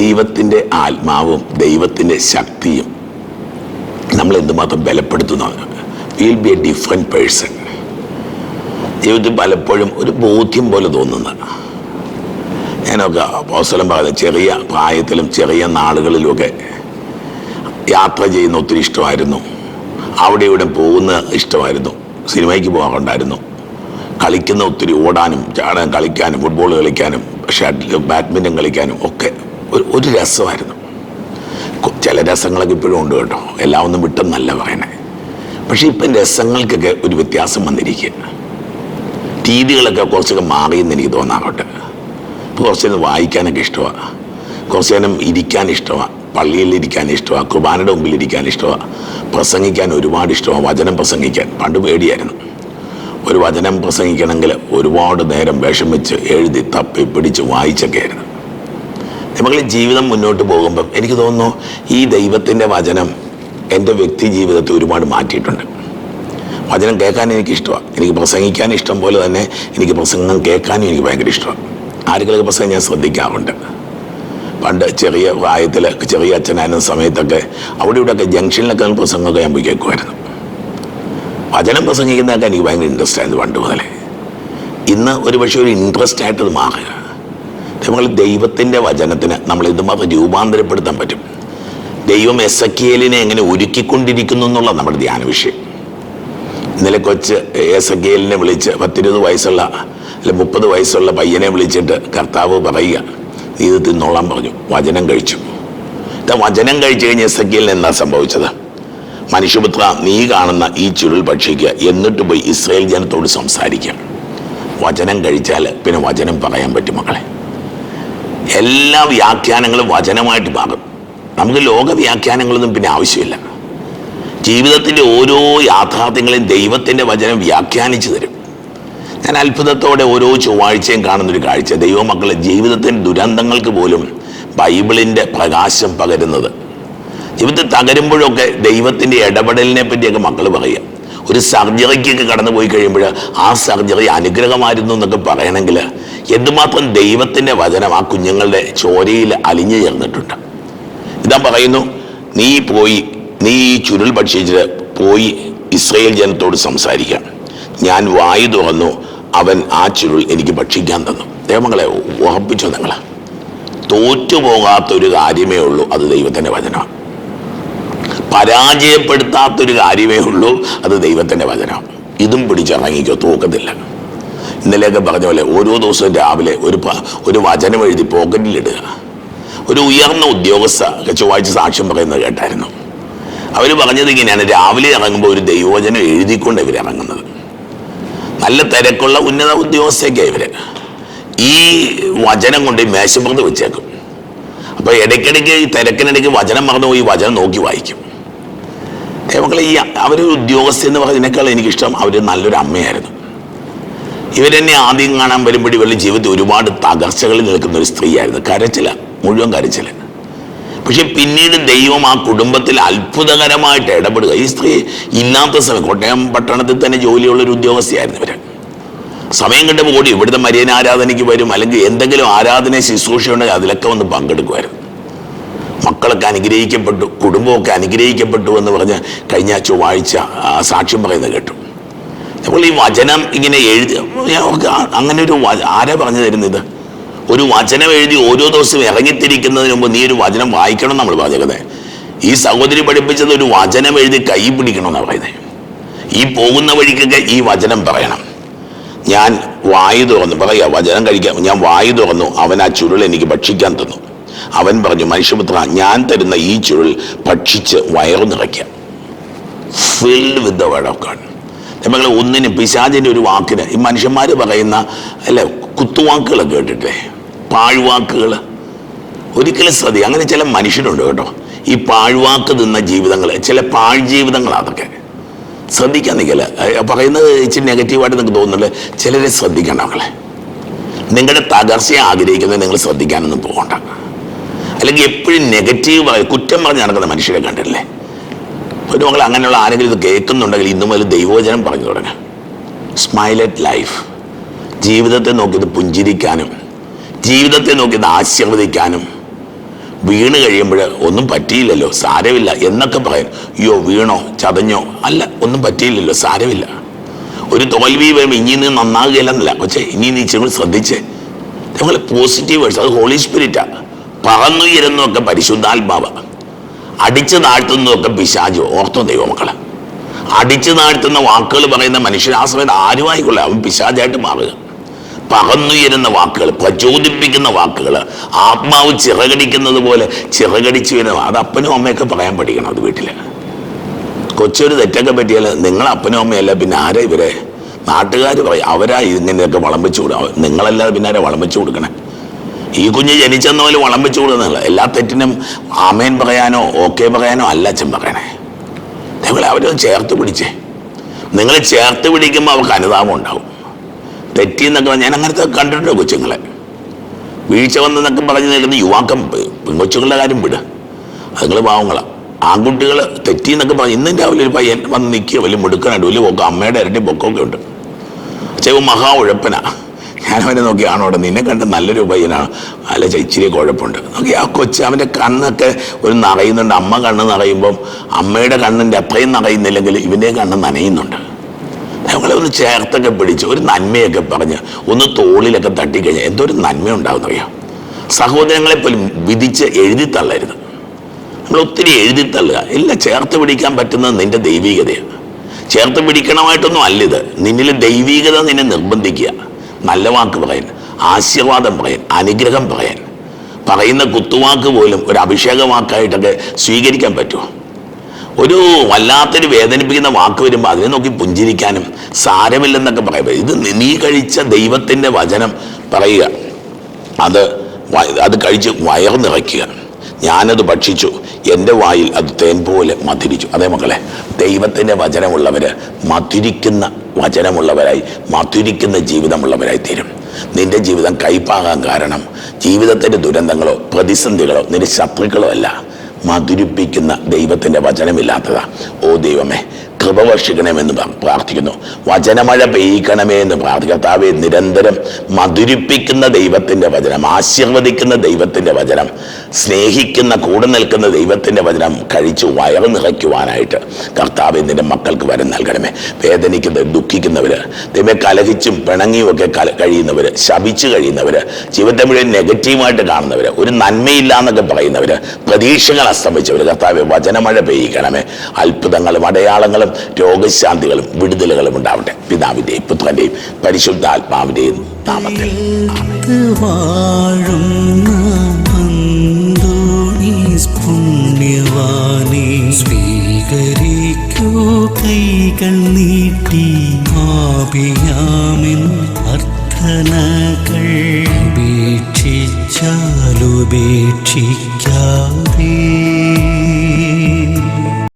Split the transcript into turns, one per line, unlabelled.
ദൈവത്തിന്റെ ആത്മാവും ദൈവത്തിന്റെ ശക്തിയും നമ്മൾ എന്തുമാത്രം ബലപ്പെടുത്തുന്നു? Will be a different person ജീവിതത്തിൽ പലപ്പോഴും ഒരു ബോധ്യം പോലെ തോന്നുന്ന. ഞാനൊക്കെ അവസരം പറയുന്നത് ചെറിയ പ്രായത്തിലും ചെറിയ നാളുകളിലുമൊക്കെ യാത്ര ചെയ്യുന്ന ഒത്തിരി ഇഷ്ടമായിരുന്നു. അവിടെ ഇവിടെ പോകുന്ന ഇഷ്ടമായിരുന്നു. സിനിമയ്ക്ക് പോകാറുണ്ടായിരുന്നു. കളിക്കുന്ന ഒത്തിരി ഓടാനും ചാടാൻ കളിക്കാനും ഫുട്ബോൾ കളിക്കാനും ഷട്ടിൽ ബാഡ്മിന്റൺ കളിക്കാനും ഒക്കെ ഒരു രസമായിരുന്നു. ചില രസങ്ങളൊക്കെ ഇപ്പോഴും ഉണ്ട് കേട്ടോ. എല്ലാം ഒന്നും വിട്ടെന്നല്ല പറയണേ പക്ഷേ ഇപ്പം രസങ്ങൾക്കൊക്കെ ഒരു വ്യത്യാസം വന്നിരിക്കുക രീതികളൊക്കെ കുറച്ചൊക്കെ മാറിയെന്ന് എനിക്ക് തോന്നാറുണ്ട്. ഇപ്പോൾ കുറച്ച് നേരം വായിക്കാനൊക്കെ ഇഷ്ടമാണ് കുറച്ച് നേരം ഇരിക്കാൻ ഇഷ്ടമാണ് പള്ളിയിൽ ഇരിക്കാൻ ഇഷ്ടമാണ് കുർബാനയുടെ മുമ്പിൽ ഇരിക്കാൻ ഇഷ്ടമാണ് പ്രസംഗിക്കാൻ ഒരുപാട് ഇഷ്ടമാണ് വചനം പ്രസംഗിക്കാൻ. പണ്ട് പേടിയായിരുന്നു. ഒരു വചനം പ്രസംഗിക്കണമെങ്കിൽ ഒരുപാട് നേരം വിഷം വെച്ച് എഴുതി തപ്പി പിടിച്ച് വായിച്ചൊക്കെ ആയിരുന്നു നമ്മൾ ജീവിതം മുന്നോട്ട് പോകുമ്പം എനിക്ക് തോന്നുന്നു ഈ ദൈവത്തിന്റെ വചനം എന്റെ വ്യക്തി ജീവിതത്തെ ഒരുപാട് മാറ്റിയിട്ടുണ്ട്. വചനം കേൾക്കാൻ എനിക്ക് ഇഷ്ടമാണ്. എനിക്ക് പ്രസംഗിക്കാൻ ഇഷ്ടം പോലെ തന്നെ എനിക്ക് പ്രസംഗം കേൾക്കാനും എനിക്ക് ഭയങ്കര ഇഷ്ടമാണ്. ആരെങ്കിലും പ്രസംഗം ഞാൻ ശ്രദ്ധിക്കാറുണ്ട്. പണ്ട് ചെറിയ പ്രായത്തിൽ ചെറിയ അച്ഛനായിരുന്ന സമയത്തൊക്കെ അവിടെ ഇവിടെയൊക്കെ ജംഗ്ഷനിലൊക്കെ പ്രസംഗമൊക്കെ ഞാൻ പോയി കേൾക്കുമായിരുന്നു. വചനം പ്രസംഗിക്കുന്നതൊക്കെ എനിക്ക് ഭയങ്കര ഇൻട്രസ്റ്റ് ആയിരുന്നു പണ്ട് മുതലേ. ഇന്ന് ഒരു പക്ഷേ ഒരു ഇൻട്രസ്റ്റ് ആയിട്ട് മാറുക നമ്മൾ ദൈവത്തിന്റെ വചനത്തിന് നമ്മൾ ഇതുമാത്രം രൂപാന്തരപ്പെടുത്താൻ പറ്റും. ദൈവം എസ് എ എങ്ങനെ ഒരുക്കിക്കൊണ്ടിരിക്കുന്നു എന്നുള്ള നമ്മുടെ ധ്യാന വിഷയം. ഇന്നലെ കൊച്ച് എസ് എ വിളിച്ച് പത്തിരുപത് വയസ്സുള്ള അല്ല മുപ്പത് വയസ്സുള്ള പയ്യനെ വിളിച്ചിട്ട് കർത്താവ് പറയുക നീ ഇത് തിന്നോളാൻ പറഞ്ഞു. വചനം കഴിച്ചു. വചനം കഴിച്ചു കഴിഞ്ഞ് എസ് എന്താ സംഭവിച്ചത്? മനുഷ്യപുത്ര നീ കാണുന്ന ഈ ചുരുൾ ഭക്ഷിക്കുക. എന്നിട്ട് പോയി ഇസ്രായേൽ ജനത്തോട് സംസാരിക്കുക. വചനം കഴിച്ചാൽ പിന്നെ വചനം പറയാൻ പറ്റും മക്കളെ. എല്ലാ വ്യാഖ്യാനങ്ങളും വചനമായിട്ട് മാറും നമുക്ക് ലോക വ്യാഖ്യാനങ്ങളൊന്നും പിന്നെ ആവശ്യമില്ല. ജീവിതത്തിന്റെ ഓരോ യാഥാർത്ഥ്യങ്ങളെയും ദൈവത്തിന്റെ വചനം വ്യാഖ്യാനിച്ചു തരും. ഞാൻ അത്ഭുതത്തോടെ ഓരോ ചൊവ്വാഴ്ചയും കാണുന്നൊരു കാഴ്ച. ദൈവമക്കളെ ജീവിതത്തിന്റെ ദുരന്തങ്ങൾക്ക് പോലും ബൈബിളിന്റെ പ്രകാശം പകരുന്നത്. ജീവിതത്തിൽ തകരുമ്പോഴൊക്കെ ദൈവത്തിന്റെ ഇടപെടലിനെ പറ്റിയൊക്കെ മക്കൾ പറയുക. ഒരു സർജറിക്കൊക്കെ കടന്നു പോയി കഴിയുമ്പോൾ ആ സർജറി അനുഗ്രഹമായിരുന്നു എന്നൊക്കെ പറയണമെങ്കിൽ എന്തുമാത്രം ദൈവത്തിന്റെ വചനം ആ കുഞ്ഞുങ്ങളുടെ ചോരയിൽ അലിഞ്ഞു ചേർന്നിട്ടുണ്ട്. ഇതാ പറയുന്നു നീ പോയി നീ ഈ ചുരുൾ ഭക്ഷിച്ചിട്ട് പോയി ഇസ്രയേൽ ജനത്തോട് സംസാരിക്കാം. ഞാൻ വായു തുറന്നു അവൻ ആ ചുരുൾ എനിക്ക് ഭക്ഷിക്കാൻ തന്നു. ദൈവങ്ങളെ ഉറപ്പിച്ചോ തോറ്റുപോകാത്ത ഒരു കാര്യമേ ഉള്ളൂ അത് ദൈവത്തിന്റെ വചനമാണ്. പരാജയപ്പെടുത്താത്തൊരു കാര്യമേ ഉള്ളൂ. അത് ദൈവത്തിന്റെ വചനം. ഇതും പിടിച്ചിറങ്ങിക്കോ തൂക്കത്തില്ല. ഇന്നലെയൊക്കെ പറഞ്ഞ പോലെ ഓരോ ദിവസവും രാവിലെ ഒരു ഒരു വചനം എഴുതി പോക്കറ്റിലിടുക ഒരു ഉയർന്ന ഉദ്യോഗസ്ഥ ചൊവ്വാഴ്ച സാക്ഷ്യം പറയുന്നത് കേട്ടായിരുന്നു. അവർ പറഞ്ഞത് ഇങ്ങനെയാണ്. രാവിലെ ഇറങ്ങുമ്പോൾ ഒരു ദൈവവചനം എഴുതിക്കൊണ്ട് ഇവർ ഇറങ്ങുന്നത്. നല്ല തിരക്കുള്ള ഉന്നത ഉദ്യോഗസ്ഥയൊക്കെയാണ് ഇവർ. ഈ വചനം കൊണ്ട് മേശപ്പുറത്ത് വെച്ചേക്കും. അപ്പോൾ ഇടയ്ക്കിടയ്ക്ക് ഈ തിരക്കിനിടയ്ക്ക് വചനം മറന്നു പോയി വചനം നോക്കി വായിക്കും. മക്കളെ ഈ അവരൊരു ഉദ്യോഗസ്ഥ എന്ന് പറഞ്ഞതിനേക്കാൾ എനിക്കിഷ്ടം അവർ നല്ലൊരു അമ്മയായിരുന്നു. ഇവരെന്നെ ആദ്യം കാണാൻ വരുമ്പോഴേ ഇവരുടെ ജീവിതത്തിൽ ഒരുപാട് തകർച്ചകളിൽ നിൽക്കുന്ന ഒരു സ്ത്രീയായിരുന്നു. കരച്ചില മുഴുവൻ കരച്ചില. പക്ഷെ പിന്നീട് ദൈവം ആ കുടുംബത്തിൽ അത്ഭുതകരമായിട്ട് ഇടപെടുക. ഈ സ്ത്രീ ഇല്ലാത്ത സമയം കോട്ടയം പട്ടണത്തിൽ തന്നെ ജോലിയുള്ള ഒരു ഉദ്യോഗസ്ഥയായിരുന്നു ഇവർ. സമയം കണ്ടപ്പോൾ ഓടി ഇവിടുത്തെ മരിയൻ ആരാധനയ്ക്ക് വരും അല്ലെങ്കിൽ എന്തെങ്കിലും ആരാധന ശുശ്രൂഷയുണ്ടെങ്കിൽ അതിലൊക്കെ വന്ന് പങ്കെടുക്കുമായിരുന്നു. മക്കളൊക്കെ അനുഗ്രഹിക്കപ്പെട്ടു കുടുംബമൊക്കെ അനുഗ്രഹിക്കപ്പെട്ടു എന്ന് പറഞ്ഞ് കഴിഞ്ഞ ചൊവ്വാഴ്ച സാക്ഷ്യം പറയുന്നത് കേട്ടു. അപ്പോൾ ഈ വചനം ഇങ്ങനെ എഴുതി അങ്ങനെ ഒരു ആരാ പറഞ്ഞു തരുന്നത്? ഒരു വചനം എഴുതി ഓരോ ദിവസവും ഇറങ്ങിത്തിരിക്കുന്നതിന് മുമ്പ് നീ ഒരു വചനം വായിക്കണം നമ്മൾ പറഞ്ഞത് ഈ സഹോദരി പഠിപ്പിച്ചത് ഒരു വചനം എഴുതി കൈ പിടിക്കണമെന്നാണ് പറയുന്നത്. ഈ പോകുന്ന വഴിക്കൊക്കെ ഈ വചനം പറയണം. ഞാൻ വായു തുറന്നു പറയാ വചനം കഴിക്കാം. ഞാൻ വായു തുറന്നു അവൻ ആ ചുരുൾ എനിക്ക് ഭക്ഷിക്കാൻ തന്നു. അവൻ പറഞ്ഞു മനുഷ്യപുത്ര ഞാൻ തരുന്ന ഈ ചുരുൾ ഭക്ഷിച്ച് വയറു നിറയ്ക്കാം. Filled with the word of God നമ്മൾ ഒന്നിന് പിശാചിന്റെ ഒരു വാക്കിന് ഈ മനുഷ്യന്മാർ പറയുന്ന അല്ലെ കുത്തുവാക്കുകൾ കേട്ടിട്ടേ പാഴ്വാക്കുകൾ ഒരിക്കലും ശ്രദ്ധ അങ്ങനെ ചില മനുഷ്യരുണ്ട് കേട്ടോ. ഈ പാഴ്വാക്ക് തിന്ന ജീവിതങ്ങൾ ചില പാഴ് ജീവിതങ്ങളാണ് അതൊക്കെ. ശ്രദ്ധിക്കാൻ പറയുന്നത് ഇച്ചിരി നെഗറ്റീവായിട്ട് നിങ്ങൾക്ക് തോന്നുന്നില്ല ചിലരെ ശ്രദ്ധിക്കണം മക്കളെ നിങ്ങളുടെ തകർച്ചയെ ആഗ്രഹിക്കുന്നത് നിങ്ങൾ ശ്രദ്ധിക്കാനൊന്നും പോകണ്ട. അല്ലെങ്കിൽ എപ്പോഴും നെഗറ്റീവായി കുറ്റം പറഞ്ഞ് നടക്കുന്ന മനുഷ്യരെ കണ്ടിട്ടില്ലേ? ഒരു മകൾ അങ്ങനെയുള്ള ആരെങ്കിലും ഇത് കേൾക്കുന്നുണ്ടെങ്കിൽ ഇന്നു മുതൽ ദൈവവചനം പറഞ്ഞു തുടങ്ങാം. സ്മൈൽ അറ്റ് ലൈഫ് ജീവിതത്തെ നോക്കിയത് പുഞ്ചിരിക്കാനും ജീവിതത്തെ നോക്കിയത് ആശീർവദിക്കാനും. വീണ് കഴിയുമ്പോൾ ഒന്നും പറ്റിയില്ലല്ലോ സാരമില്ല എന്നൊക്കെ പറയും. അയ്യോ വീണോ ചതഞ്ഞോ? അല്ല ഒന്നും പറ്റിയില്ലല്ലോ സാരമില്ല. ഒരു തോൽവി വരുമ്പോൾ ഇനി നീ നന്നാകുകയില്ലെന്നല്ല. പക്ഷേ ഇനി നീ ഇച്ചിരി ശ്രദ്ധിച്ചേ. ഞങ്ങൾ പോസിറ്റീവ് വേഴ്സ് അത് ഹോളി സ്പിരിറ്റാണ് പറന്നുയരുന്നൊക്കെ പരിശുദ്ധാത്മാവ്. അടിച്ചു താഴ്ത്തുന്നതൊക്കെ പിശാചു. ഓർത്തോ ദൈവമക്കളെ. അടിച്ചു താഴ്ത്തുന്ന വാക്കുകൾ പറയുന്ന സമയത്ത് ആരുമായിക്കൊള്ളെ. അവൻ പിശാചായിട്ട് മാറുക. പകന്നുയരുന്ന വാക്കുകൾ പ്രചോദിപ്പിക്കുന്ന വാക്കുകൾ ആത്മാവ് ചിറകടിക്കുന്നത് പോലെ ചിറകടിച്ചു വരുന്ന അത് അപ്പനും അമ്മയൊക്കെ പറയാൻ പഠിക്കണം അത് വീട്ടിൽ കൊച്ചൊരു തെറ്റൊക്കെ പറ്റിയാൽ നിങ്ങൾ അപ്പനും അമ്മയല്ല പിന്നെ ആരാ ഇവരെ? നാട്ടുകാർ പറയും അവരാ ഇങ്ങനെയൊക്കെ വളം വെച്ച് കൊടുക്കുക നിങ്ങളല്ലാതെ പിന്നെ ആരാ വളം വെച്ച് കൊടുക്കണേ? ഈ കുഞ്ഞ് ജനിച്ചെന്ന പോലെ വളം വെച്ചു കൊടുക്കുന്നില്ല. എല്ലാ തെറ്റിനും ആമേൻ പറയാനോ ഓക്കെ പറയാനോ അല്ല അച്ഛൻ പറയണേ. നിങ്ങൾ അവരൊന്ന് ചേർത്ത് പിടിച്ചേ. നിങ്ങൾ ചേർത്ത് പിടിക്കുമ്പോൾ അവർക്ക് അനുതാപം ഉണ്ടാവും. തെറ്റി എന്നൊക്കെ ഞാൻ അങ്ങനത്തെ കണ്ടിട്ടുണ്ട് കൊച്ചുങ്ങളെ? വീഴ്ച വന്നെന്നൊക്കെ പറഞ്ഞു നിൽക്കുന്ന യുവാക്കം പെൺകൊച്ചുങ്ങളുടെ കാര്യം വിട്. അതുങ്ങൾ പാവങ്ങളാണ് ആൺകുട്ടികൾ തെറ്റി എന്നൊക്കെ പറഞ്ഞ് ഇന്നും രാവിലെ ഒരു പയ്യൻ വന്ന് നിൽക്കുക വലിയ മുടുക്കനായിട്ട് വലിയ പൊക്കം അമ്മയുടെ ഇരട്ടി പൊക്കമൊക്കെ ഉണ്ട്. ചെവ് മഹാ ഉഴപ്പനാ. ഞാൻ അവനെ നോക്കി ആണോ നിന്നെ കണ്ട് നല്ലൊരു പയ്യനാണ് അല്ല ഇച്ചിരി കുഴപ്പമുണ്ട്. നോക്കി ആ കൊച്ച് അവന്റെ കണ്ണൊക്കെ ഒരു നിറയുന്നുണ്ട്. അമ്മ കണ്ണ് നിറയുമ്പം അമ്മയുടെ കണ്ണിന്റെ അപ്പയും നിറയുന്നില്ലെങ്കിൽ ഇവന്റെ കണ്ണ് നനയുന്നുണ്ട്. ഞങ്ങളെ ഒന്ന് ചേർത്തൊക്കെ പിടിച്ച് ഒരു നന്മയൊക്കെ പറഞ്ഞ് ഒന്ന് തോളിലൊക്കെ തട്ടിക്കഴിഞ്ഞാൽ എന്തോ ഒരു നന്മ ഉണ്ടാവുന്നറിയാം സഹോദരങ്ങളെ പോലും വിധിച്ച് എഴുതി തള്ളരുത്. നമ്മൾ ഒത്തിരി എഴുതി തള്ളുക. ഇല്ല ചേർത്ത് പിടിക്കാൻ പറ്റുന്നത് നിന്റെ ദൈവികതയാണ്. ചേർത്ത് പിടിക്കണമായിട്ടൊന്നും അല്ലിത്. നിന്നിൽ ദൈവികത നിന്നെ നിർബന്ധിക്കുക. നല്ല വാക്ക് പറയാൻ ആശീർവാദം പറയാൻ അനുഗ്രഹം പറയാൻ. പറയുന്ന കുത്തുവാക്ക് പോലും ഒരു അഭിഷേക വാക്കായിട്ടൊക്കെ സ്വീകരിക്കാൻ പറ്റുമോ? ഒരു വല്ലാത്തൊരു വേദനിപ്പിക്കുന്ന വാക്ക് വരുമ്പോൾ അതിനെ നോക്കി പുഞ്ചിരിക്കാനും സാരമില്ലെന്നൊക്കെ പറയുമ്പോൾ ഇത് നീ കഴിച്ച ദൈവത്തിന്റെ വചനം പറയുക. അത് അത് കഴിച്ച് വയർ നിറയ്ക്കുക. ഞാനത് ഭക്ഷിച്ചു. എന്റെ വായിൽ അത് തേൻ പോലെ മധുരിച്ചു. അതേ മക്കളെ ദൈവത്തിന്റെ വചനമുള്ളവർ മധുരിക്കുന്ന വചനമുള്ളവരായി മധുരിക്കുന്ന ജീവിതമുള്ളവരായി തീരും നിന്റെ ജീവിതം കൈപ്പാകാൻ കാരണം ജീവിതത്തിന്റെ ദുരന്തങ്ങളോ പ്രതിസന്ധികളോ നിന്റെ ശത്രുക്കളോ അല്ല. മധുരിപ്പിക്കുന്ന ദൈവത്തിന്റെ വചനമില്ലാത്തതാ. ഓ ദൈവമേ കൃപ വർഷിക്കണമെന്ന് പ്ര- പ്രാർത്ഥിക്കുന്നു. വചനമഴ പെയ്യിക്കണമേ എന്ന് പ്രാർത്ഥിക്കർത്താവെ നിരന്തരം മധുരിപ്പിക്കുന്ന ദൈവത്തിന്റെ വചനം ആശീർവദിക്കുന്ന ദൈവത്തിന്റെ വചനം സ്നേഹിക്കുന്ന കൂടെ നിൽക്കുന്ന ദൈവത്തിന്റെ വചനം കഴിച്ചു വയറ് നിറയ്ക്കുവാനായിട്ട് കർത്താവെ നിന്റെ മക്കൾക്ക് വരം നൽകണമേ. വേദനിക്കുന്ന ദുഃഖിക്കുന്നവർ ദൈവം കലഹിച്ചും പിണങ്ങിയും ഒക്കെ കല കഴിയുന്നവർ ശപിച്ചു കഴിയുന്നവർ ജീവിതത്തെ മുഴുവൻ നെഗറ്റീവായിട്ട് കാണുന്നവർ ഒരു നന്മയില്ല എന്നൊക്കെ പറയുന്നവർ പ്രതീക്ഷകൾ അസ്തമിച്ചവർ കർത്താവെ വചനമഴ പെയ്യിക്കണമേ. അത്ഭുതങ്ങളും അടയാളങ്ങളും രോഗശാന്തികളും വിടുതലുകളും ഉണ്ടാവട്ടെ. പിതാവിന്റെയും പുത്രന്റെയും പരിശുദ്ധാത്മാവിന്റെയും നാമത്തിൽ.
സ്വീകരിക്കൂ. കൈകൾ